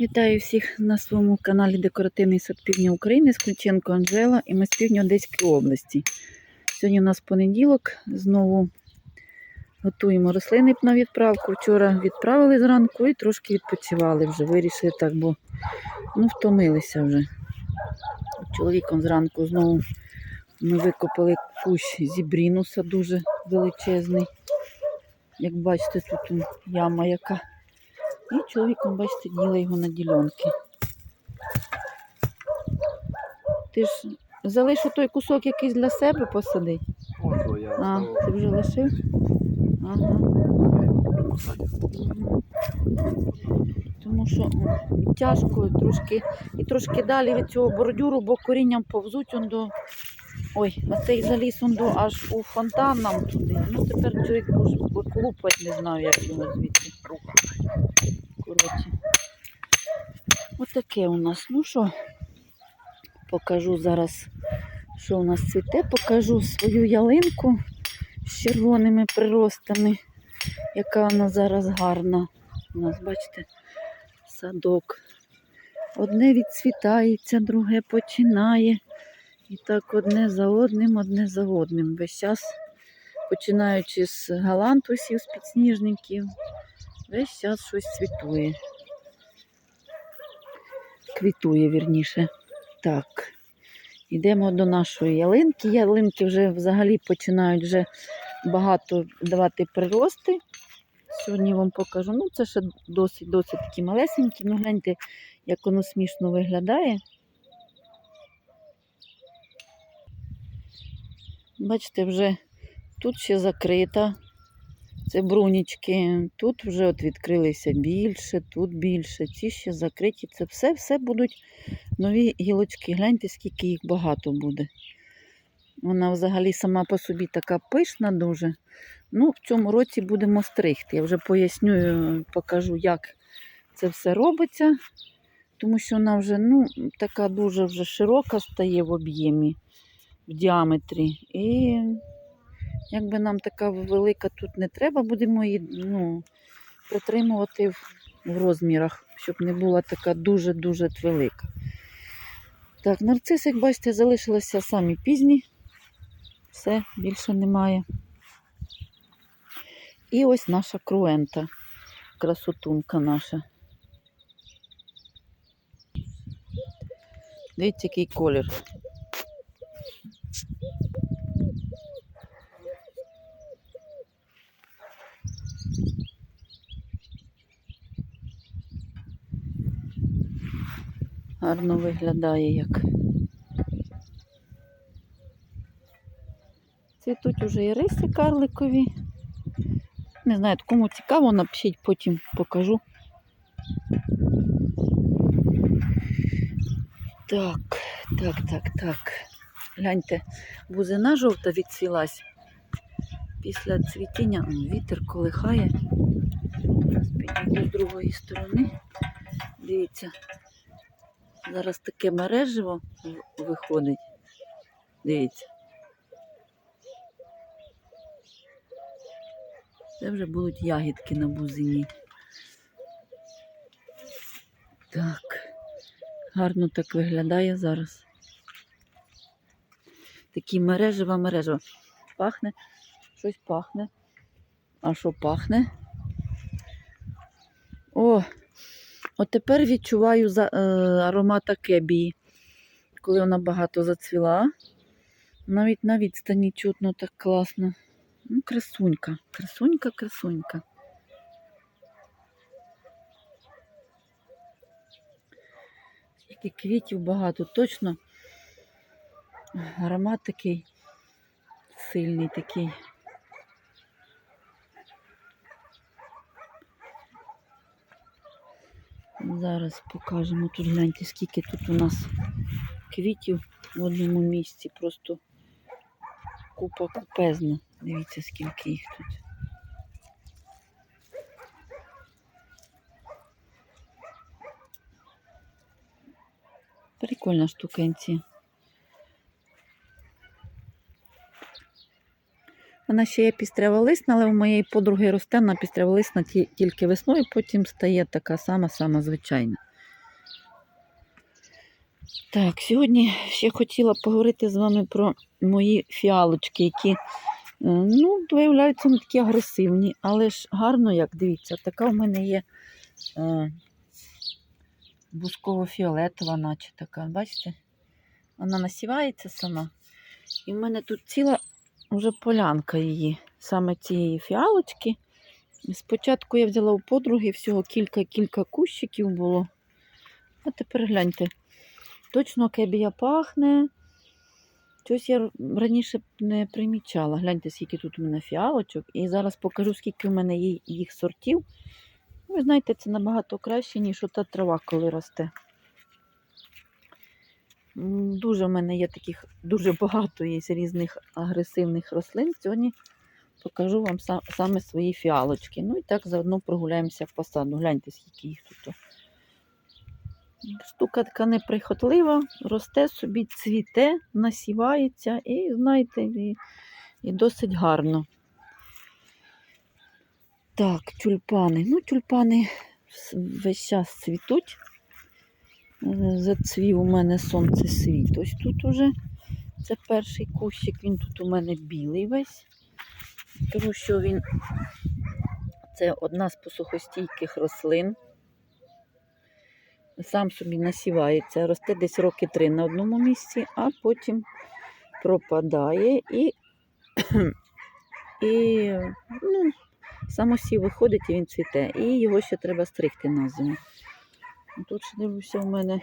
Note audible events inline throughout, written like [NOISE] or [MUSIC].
Вітаю всіх на своєму каналі Декоративний сад Півдня України з Ключенко Анжела і ми з півдня Одеської області. Сьогодні у нас понеділок. Знову готуємо рослини на відправку. Вчора відправили зранку і трошки відпочивали вже. Вирішили так, бо ну, втомилися вже. Чоловіком зранку знову ми викопали кущ зібрінуса дуже величезний. Як бачите, тут яма яка. І чоловіком, бачите, діла його на ділянки. Ти ж залишив той кусок якийсь для себе посадить? А, ти вже лишив? Ага. Тому що тяжко трошки і трошки далі від цього бордюру, бо корінням повзуть он до. Ой, на цей заліз он до аж у фонтан нам туди. Ну тепер чоловік може виколупати, не знаю, як його звідти. Коротше. Отаке у нас. Ну що, покажу зараз, що у нас цвіте. Покажу свою ялинку з червоними приростами, яка вона зараз гарна. У нас, бачите, садок. Одне відцвітається, друге починає. І так одне за одним, одне за одним. Весь час, починаючи з галантусів, з підсніжників, весь час щось цвітує. Квітує, вірніше. Так. Йдемо до нашої ялинки. Ялинки вже взагалі починають вже багато давати прирости. Сьогодні вам покажу. Ну, це ще досить досить такі малесенькі. Ну, гляньте, як воно смішно виглядає. Бачите, вже тут ще закрита. Це брунічки. Тут вже от відкрилися більше, тут більше. Ці ще закриті. Це все, все будуть нові гілочки. Гляньте, скільки їх багато буде. Вона взагалі сама по собі така пишна дуже. Ну, в цьому році будемо стригти. Я вже поясню, покажу, як це все робиться. Тому що вона вже ну, така дуже вже широка стає в об'ємі, в діаметрі. І якби нам така велика тут не треба, будемо її ну, притримувати в, в розмірах, щоб не була така дуже-дуже велика. Так, нарцис, як бачите, залишилися самі пізні. Все, більше немає. І ось наша круента, красотунка наша. Дивіться, який колір. Гарно виглядає як. Цвітуть уже і риси карликові. Не знаю, кому цікаво, напишіть, потім покажу. Так, так, так, так. Гляньте, бузина жовта відцвілась. Після цвітіння вітер колихає. Зараз підійду з другої сторони. Дивіться, зараз таке мереживо виходить. Дивіться. Це вже будуть ягідки на бузині. Так. Гарно так виглядає зараз. Такі мережева мережева. Пахне, щось пахне. А що пахне? О, от тепер відчуваю за, е, аромат акебії. Коли вона багато зацвіла. Навіть на відстані чутно так класно. Ну, красунька, красунька, красунька. Скільки квітів багато, точно аромат такий сильний такий. Зараз покажемо тут гляньте, скільки тут у нас квітів в одному місці. Просто купа купезна. Дивіться, скільки їх тут. Прикольна штукенці. Вона ще є пістряволисна, але у моєї подруги росте вона пістряволисна тільки весною, потім стає така сама-сама звичайна. Так, сьогодні ще хотіла поговорити з вами про мої фіалочки, які, е, ну, виявляються, не такі агресивні, але ж гарно, як дивіться, така в мене є е, бусково-фіолетова, наче така. Бачите? Вона насівається сама. І в мене тут ціла вже полянка її, саме цієї фіалочки. Спочатку я взяла у подруги всього кілька-кілька кущиків було. А тепер гляньте. Точно кебія пахне. Щось я раніше не примічала. Гляньте, скільки тут у мене фіалочок. І зараз покажу, скільки у мене їх сортів. Ви знаєте, це набагато краще, ніж ота трава, коли росте. Дуже в мене є таких, дуже багато є різних агресивних рослин. Сьогодні покажу вам са- саме свої фіалочки. Ну і так заодно прогуляємося по саду. Гляньте, скільки їх тут. Штука така неприхотлива, росте собі, цвіте, насівається і, знаєте, і, і досить гарно. Так, тюльпани. Ну, тюльпани весь час цвітуть. Зацвів у мене сонце світ. Ось тут уже це перший кущик, він тут у мене білий весь. Тому що він це одна з посухостійких рослин. Сам собі насівається, росте десь роки три на одному місці, а потім пропадає і, і ну, самосів виходить і він цвіте. І його ще треба стригти на зиму. Тут дивлюся, у мене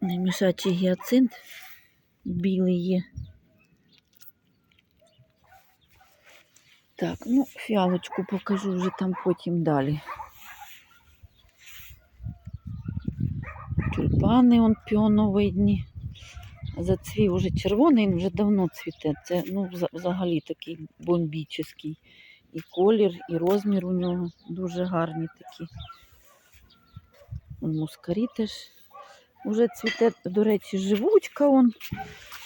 мішачий гіацинт білий є. Так, ну, фіалочку покажу вже там потім далі. Тюльпани он піоновидні. Зацвів уже червоний, він вже давно цвіте. Це ну, взагалі такий бомбічний. І колір, і розмір у нього дуже гарні такі. Он мускарі теж уже цвіте, до речі, живучка. Он.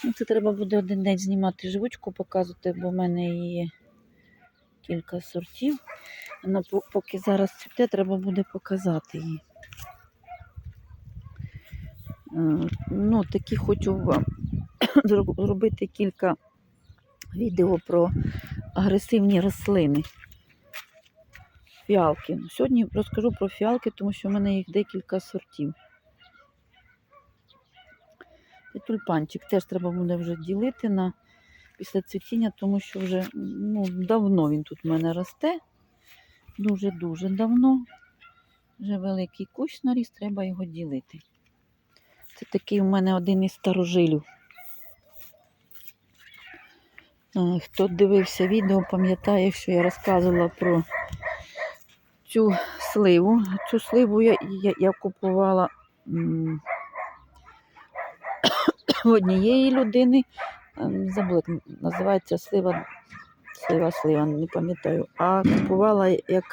Ну, це треба буде один день знімати живучку, показувати, бо в мене є кілька сортів. Вона поки зараз цвіте, треба буде показати її. Е, Ну, такі хочу вам [COUGHS] зробити кілька відео про агресивні рослини. Фіалки. Сьогодні розкажу про фіалки, тому що в мене їх декілька сортів. І тюльпанчик теж треба буде вже ділити на після цвітіння, тому що вже ну, давно він тут в мене росте. Дуже-дуже давно. Вже великий кущ наріс, треба його ділити. Це такий у мене один із старожилів. Хто дивився відео, пам'ятає, що я розказувала про цю сливу. Цю сливу я, я, я купувала в однієї людини. Забула, називається слива, слива, слива, не пам'ятаю. А купувала як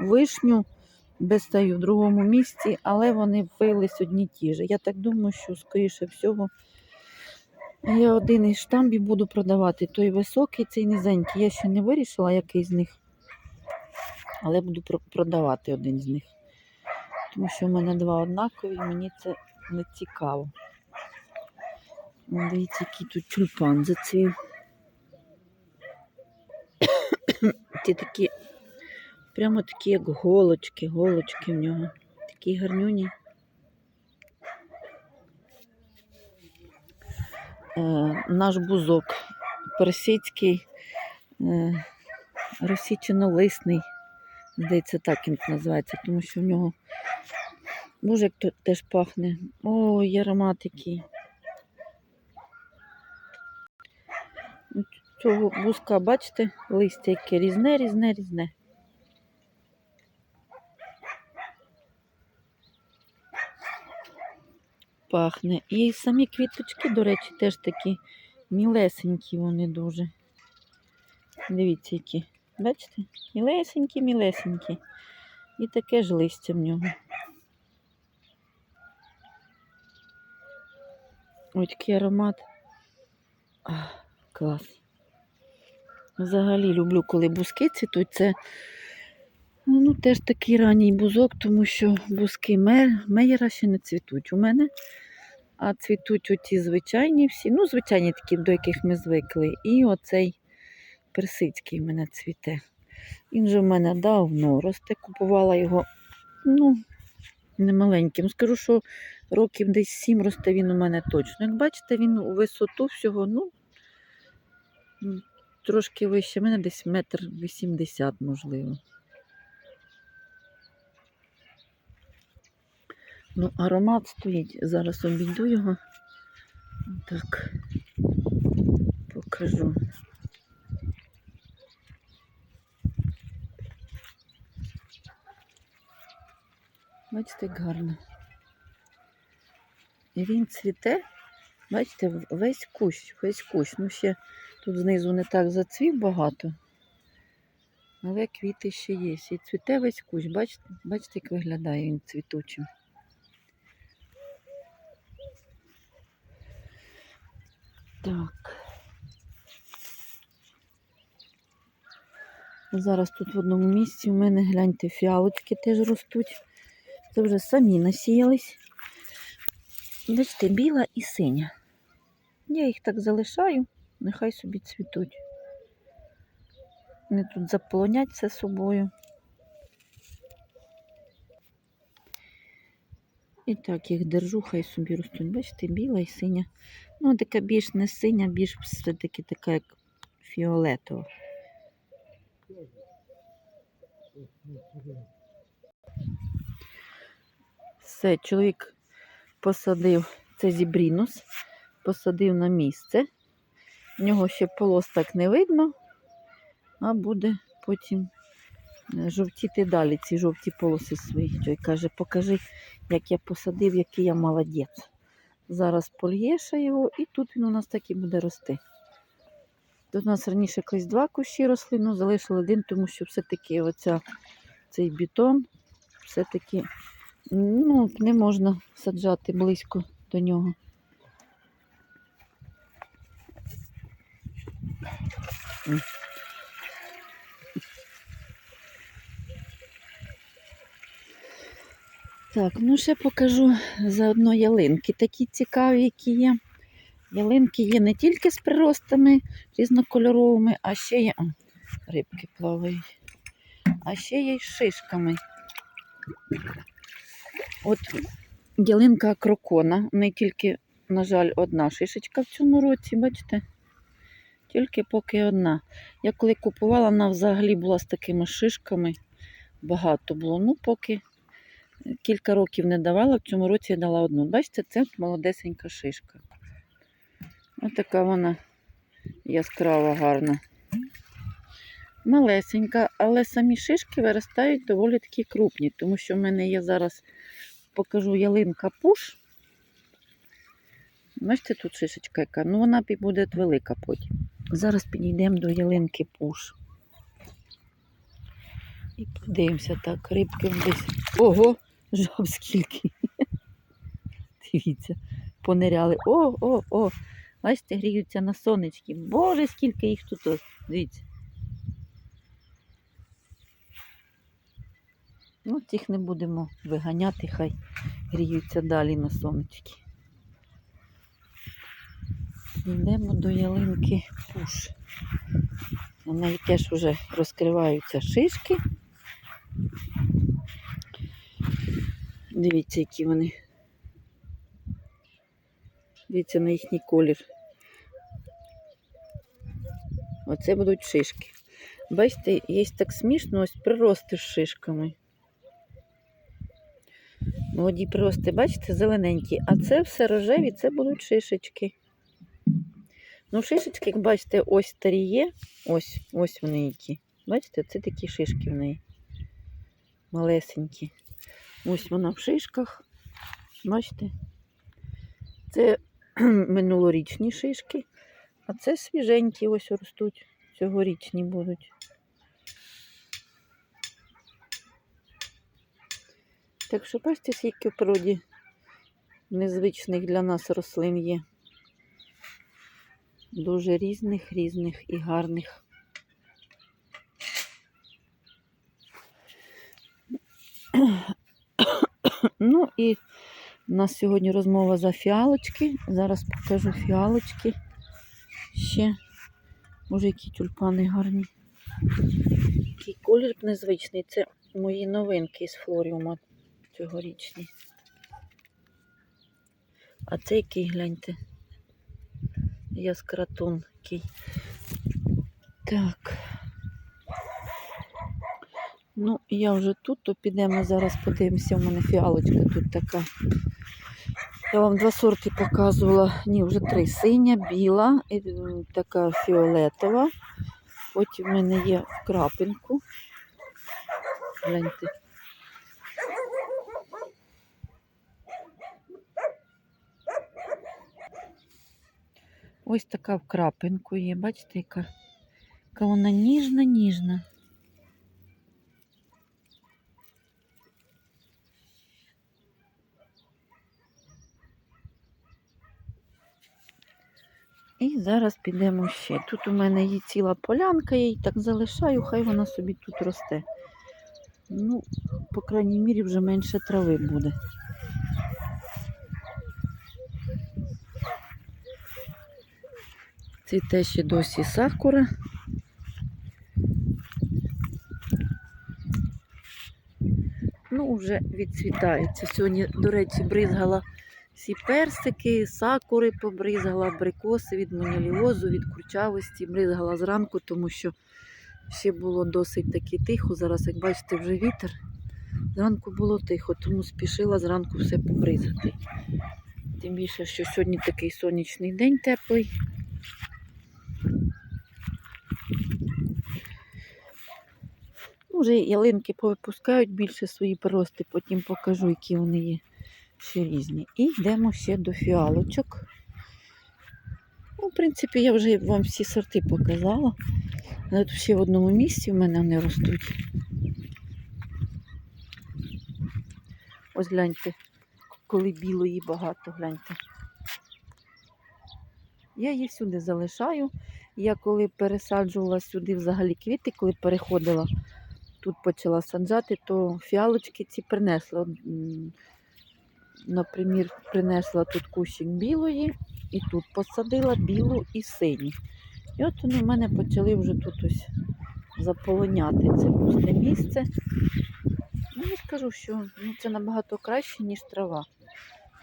вишню без таю в другому місці, але вони виявились одні ті ж. Я так думаю, що, скоріше всього, я один із штамбів буду продавати. Той високий, цей низенький. Я ще не вирішила, який з них. Але буду продавати один з них. Тому що в мене два однакові, мені це не цікаво. Дивіться, який тут тюльпан зацвів. Ті такі, прямо такі, як голочки, голочки в нього. Такі гарнюні. Наш бузок персидський, е, розсічено-лисний. Здається, так він називається, тому що в нього то теж пахне. Ой, аромат який. Цього бузка, бачите, листя яке різне, різне, різне. Пахне. І самі квіточки, до речі, теж такі мілесенькі вони дуже. Дивіться, які. Бачите? Мілесенькі, мілесенькі. І таке ж листя в нього. Ой, такий аромат. Ах, клас. Взагалі люблю, коли бузки цвітуть. Це Ну, теж такий ранній бузок, тому що бузки меєра ще не цвітуть у мене. А цвітуть оті звичайні всі, ну, звичайні такі, до яких ми звикли. І оцей персидський в мене цвіте. Він же в мене давно росте, купувала його, ну, немаленьким. Скажу, що років десь сім росте він у мене точно. Як бачите, він у висоту всього, ну, трошки вище мене, десь метр вісімдесят, можливо. Ну, аромат стоїть. Зараз обійду його. Так, покажу. Бачите, як гарно. І він цвіте, бачите, весь кущ, весь кущ. Ну, ще тут знизу не так зацвів багато. Але квіти ще є. І цвіте весь кущ. Бачите, бачите, як виглядає він цвітучим. Так. Зараз тут в одному місці у мене, гляньте, фіалочки теж ростуть. Це вже самі насіялись. Бачите, біла і синя. Я їх так залишаю, нехай собі цвітуть. Вони тут заполонять все собою. І так їх держу, хай собі ростуть. Бачите, біла і синя. Ну, така більш не синя, більш все-таки така, як фіолетова. Все, чоловік посадив це зібрінус, посадив на місце. В нього ще полос так не видно, а буде потім е, жовтіти далі ці жовті полоси свої. Той каже, покажи, як я посадив, який я молодець. Зараз польєша його, і тут він у нас так і буде рости. Тут у нас раніше колись два кущі росли, ну залишили один, тому що все-таки оця, цей бетон все-таки ну, не можна саджати близько до нього. М. Так, ну ще покажу заодно ялинки такі цікаві, які є. Ялинки є не тільки з приростами різнокольоровими, а ще є. О, рибки плавають. А ще є й шишками. От ялинка крокона. Не тільки, на жаль, одна шишечка в цьому році, бачите? Тільки поки одна. Я коли купувала, вона взагалі була з такими шишками. Багато було. Ну, поки кілька років не давала, в цьому році я дала одну. Бачите, це молодесенька шишка. Ось така вона яскрава, гарна. Малесенька, але самі шишки виростають доволі такі крупні, тому що в мене є зараз, покажу ялинка пуш. Бачите, тут шишечка яка, ну вона буде велика потім. Зараз підійдемо до ялинки пуш. І подивимося так, рибки десь. Ого, жаб скільки. Дивіться, пониряли. О, о, о! Бачите, гріються на сонечки. Боже, скільки їх тут. Дивіться. Ну, цих не будемо виганяти, хай гріються далі на сонечки. Йдемо до ялинки пуш. На неї теж вже розкриваються шишки. Дивіться, які вони. Дивіться на їхній колір. Оце будуть шишки. Бачите, є так смішно, ось прирости з шишками. Молоді прирости, бачите, зелененькі, а це все рожеві, це будуть шишечки. Ну, шишечки, як бачите, ось старі є. Ось, ось вони які. Бачите, це такі шишки в неї. Малесенькі. Ось вона в шишках. Бачите? Це [CLEARS THROAT] минулорічні шишки, а це свіженькі ось ростуть. Цьогорічні будуть. Так що бачите, скільки в природі незвичних для нас рослин є. Дуже різних, різних і гарних. [COUGHS] Ну і у нас сьогодні розмова за фіалочки. Зараз покажу фіалочки. Ще. Може, які тюльпани гарні. Який колір незвичний. Це мої новинки з флоріума цьогорічні. А цей який, гляньте. Яскратун який. Так. Ну, я вже тут, то підемо зараз подивимося. У мене фіалочка тут така. Я вам два сорти показувала. Ні, вже три. Синя, біла і така фіолетова. Потім в мене є в крапинку. Гляньте. Ось така в крапинку є. Бачите, яка, яка вона ніжна, І зараз підемо ще. Тут у мене є ціла полянка, я її так залишаю, хай вона собі тут росте. Ну, по крайній мірі, вже менше трави буде. Цвіте ще досі сакура. Ну, вже відцвітається. Сьогодні, до речі, бризгала всі персики, сакури побризгала, абрикоси від моніліозу, від курчавості. Бризгала зранку, тому що ще було досить таки тихо. Зараз, як бачите, вже вітер. Зранку було тихо, тому спішила зранку все побризгати. Тим більше, що сьогодні такий сонячний день теплий. Вже ялинки повипускають більше свої прирости, потім покажу, які вони є ще різні. І йдемо ще до фіалочок. Ну, в принципі, я вже вам всі сорти показала. Але тут ще в одному місці в мене вони ростуть. Ось гляньте, коли білої багато, гляньте. Я її всюди залишаю. Я коли пересаджувала сюди взагалі квіти, коли переходила, тут почала саджати, то фіалочки ці принесла. Наприклад, принесла тут кущик білої і тут посадила білу і синю. І от вони в мене почали вже тут ось заполоняти це пусте місце. Ну, я скажу, що ну, це набагато краще, ніж трава.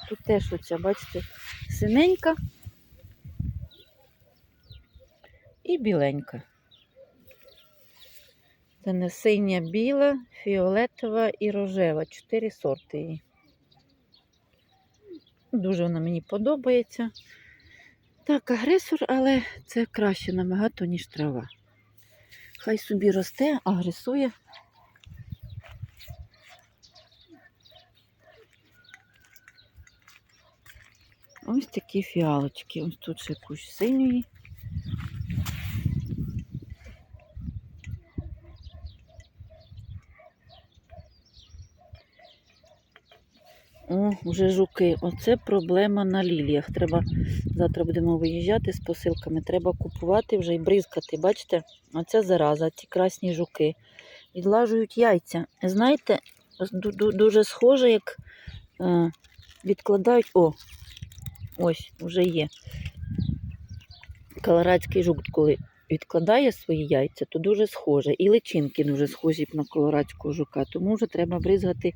Тут теж оця, бачите, синенька і біленька. Це не синя, біла, фіолетова і рожева. Чотири сорти її. Дуже вона мені подобається. Так, агресор, але це краще набагато, ніж трава. Хай собі росте, агресує. Ось такі фіалочки. Ось тут ще кущ синьої. Вже жуки. Оце проблема на ліліях. Треба завтра будемо виїжджати з посилками. Треба купувати вже і бризкати. Бачите? Оце зараза, ці красні жуки. Відлажують яйця. Знаєте, ду- ду- дуже схоже, як е, відкладають. О, ось вже є. Колорадський жук, коли відкладає свої яйця, то дуже схоже. І личинки дуже схожі на колорадського жука. Тому вже треба бризгати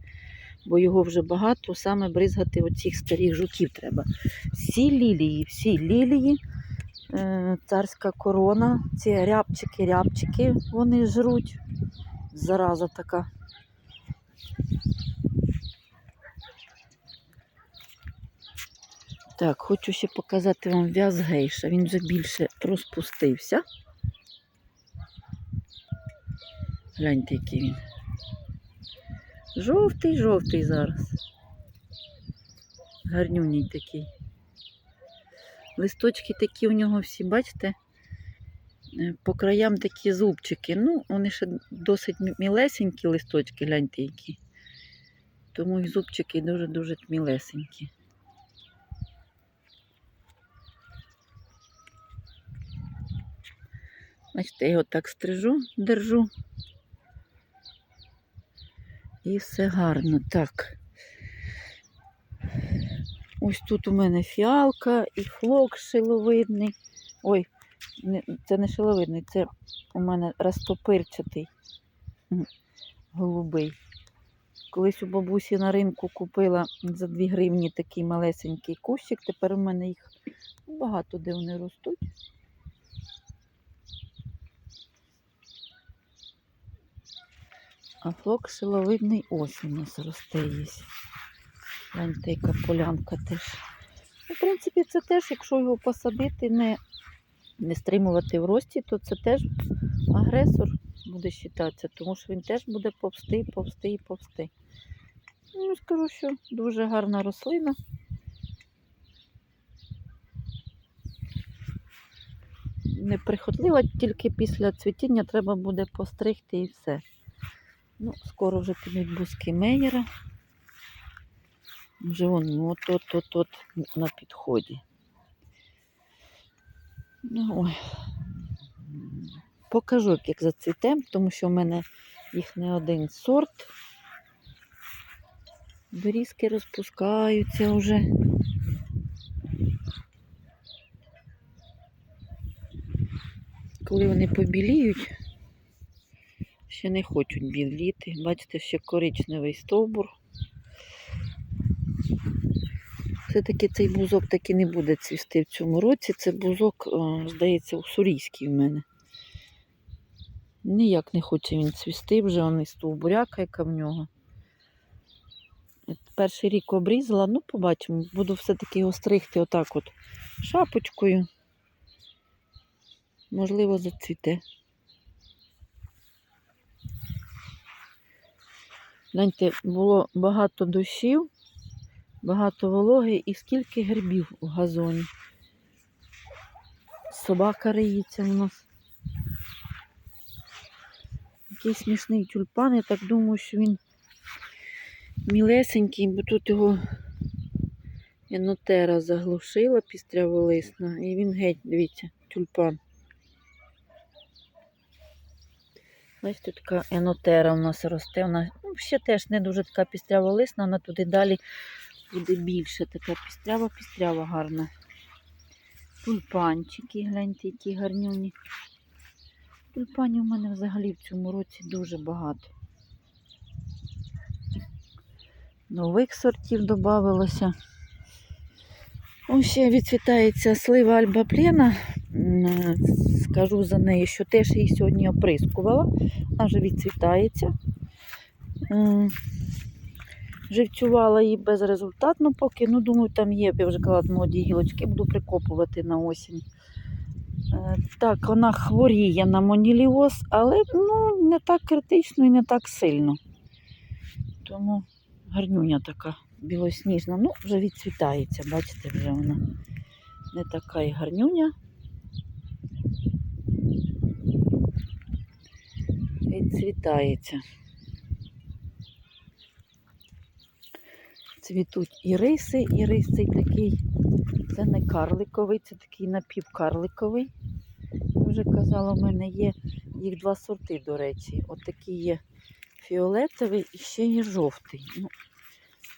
бо його вже багато, саме бризгати оцих старих жуків треба. Всі лілії, всі лілії, е, царська корона, ці рябчики, рябчики вони жруть. Зараза така. Так, хочу ще показати вам в'яз гейша. Він вже більше розпустився. Гляньте, який він. Жовтий, жовтий зараз. Гарнюній такий. Листочки такі у нього всі, бачите? Е, По краям такі зубчики. Ну, вони ще досить мілесенькі листочки, гляньте які. Тому і зубчики дуже-дуже мілесенькі. Бачите, я його так стрижу, держу. І все гарно. Так. Ось тут у мене фіалка і флок шиловидний. Ой, це не шиловидний, це у мене розтопирчатий голубий. Колись у бабусі на ринку купила за 2 гривні такий малесенький кущик. Тепер у мене їх багато де вони ростуть. А флок шиловидний ось у нас росте є. Гляньте, полянка теж. Ну, в принципі, це теж, якщо його посадити, не, не стримувати в рості, то це теж агресор буде вважатися, тому що він теж буде повсти, повсти повсти. Ну, скажу, що дуже гарна рослина. Неприхотлива, тільки після цвітіння треба буде постригти і все. Ну, скоро вже підуть бузки меєра. Вже вон ну, от от от от на підході. Ну, ой. Покажу, як зацвіте, тому що в мене їх не один сорт. Берізки розпускаються вже. Коли вони побіліють, ще не хочуть біліти. Бачите, ще коричневий стовбур. Все-таки цей бузок таки не буде цвісти в цьому році. Це бузок, здається, уссурійський в мене. Ніяк не хоче він цвісти, вже он і стовбуряка, яка в нього. Перший рік обрізала, ну побачимо. Буду все-таки його стригти отак от шапочкою. Можливо, зацвіте. Гляньте, було багато дощів, багато вологи і скільки грибів у газоні. Собака риється в нас. Який смішний тюльпан, я так думаю, що він мілесенький, бо тут його енотера заглушила пістряволисна, і він геть, дивіться, тюльпан. Бачите, така енотера у нас росте. Вона ну, ще теж не дуже така пістряволисна, вона туди далі буде більше. Така пістрява-пістрява гарна. Тульпанчики, гляньте, які гарнюні. Тюльпанів у мене взагалі в цьому році дуже багато. Нових сортів додавалося. Ось ще відцвітається слива Альба Плена. М, Скажу за неї, що теж її сьогодні оприскувала. Вона вже відцвітається. Живцювала її безрезультатно поки. Ну, думаю, там є, я вже казала, молоді гілочки, буду прикопувати на осінь. Е, Так, вона хворіє на моніліоз, але ну, не так критично і не так сильно. Тому гарнюня така білосніжна. Ну, вже відцвітається, бачите, вже вона не така і гарнюня. Відцвітається. Цвітуть іриси. Ірис цей такий, це не карликовий, це такий напівкарликовий. Вже казала, в мене є їх два сорти, до речі. От такий є фіолетовий і ще є жовтий. Ну,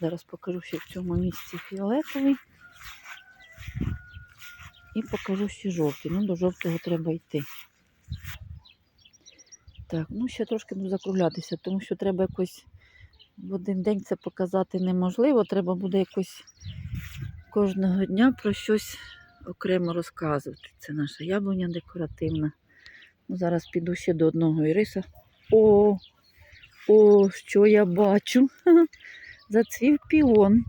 зараз покажу ще в цьому місці фіолетовий. І покажу ще жовтий. Ну, до жовтого треба йти. Так, ну ще трошки буду закруглятися, тому що треба якось в один день це показати неможливо. Треба буде якось кожного дня про щось окремо розказувати. Це наша яблуня декоративна. Ну, зараз піду ще до одного іриса. О, о, що я бачу? [LAUGHS] Зацвів піон.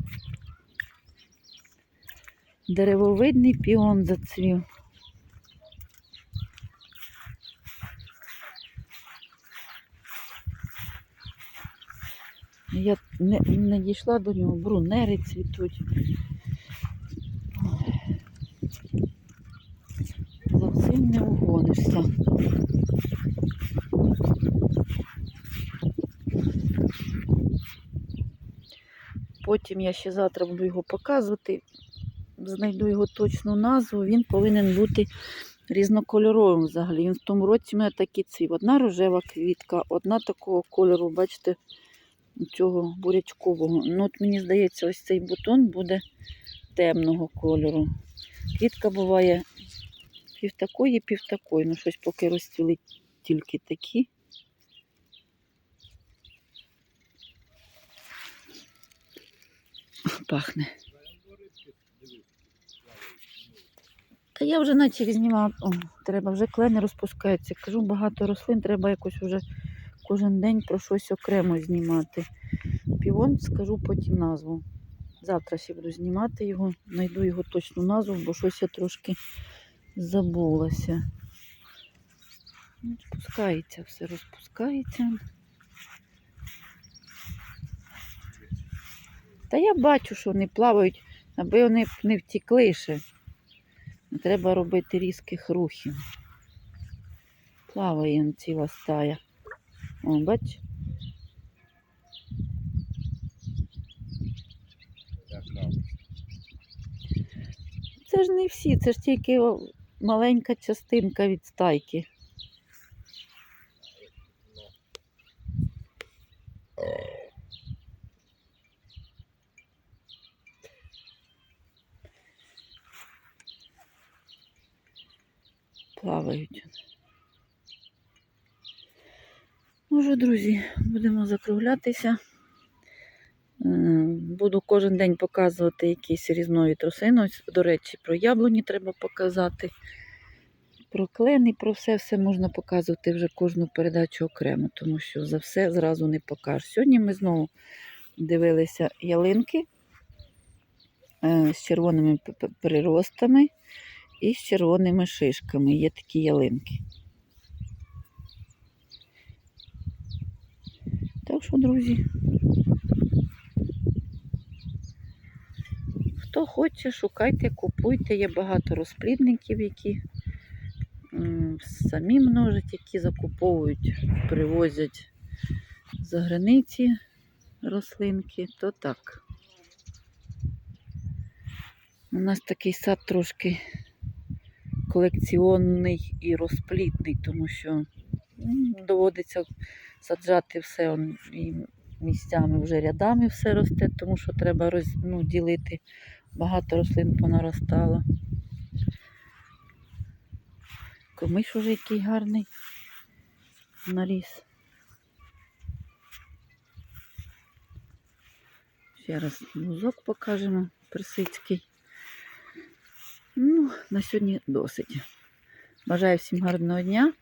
Деревовидний піон зацвів. Я не, не дійшла до нього, брунери цвітуть. За всім не угонишся. Потім я ще завтра буду його показувати. Знайду його точну назву. Він повинен бути різнокольоровим взагалі. Він в тому році у мене такий цвів. Одна рожева квітка, одна такого кольору, бачите, цього бурячкового. Ну, от мені здається, ось цей бутон буде темного кольору. Квітка буває пів такої, пів такої. Ну, щось поки розцвіли тільки такі. Пахне. Та я вже наче знімала. О, треба вже клени розпускаються. Кажу, багато рослин, треба якось вже кожен день про щось окремо знімати. Півон скажу потім назву. Завтра ще буду знімати його, знайду його точну назву, бо щось я трошки забулася. Спускається, все розпускається. Та я бачу, що вони плавають, аби вони не втікли ще. Треба робити різких рухів. Плаває ціла стая. Бач? Це ж не всі, це ж тільки маленька частинка від стайки. Плавають. Ну що, друзі, будемо закруглятися. Е, Буду кожен день показувати якісь різновид рослин. Ось, до речі, про яблуні треба показати. Про клени, про все все можна показувати вже кожну передачу окремо, тому що за все зразу не покажеш. Сьогодні ми знову дивилися ялинки е, з червоними приростами і з червоними шишками. Є такі ялинки. Так що, друзі, хто хоче, шукайте, купуйте. Є багато розплідників, які самі множать, які закуповують, привозять за границі рослинки, то так. У нас такий сад трошки колекціонний і розплідний, тому що доводиться саджати все місцями вже рядами все росте, тому що треба роз, ну, ділити. Багато рослин понаростало. Комиш уже який гарний наріс. Ще раз лузок покажемо персидський. Ну, на сьогодні досить. Бажаю всім гарного дня.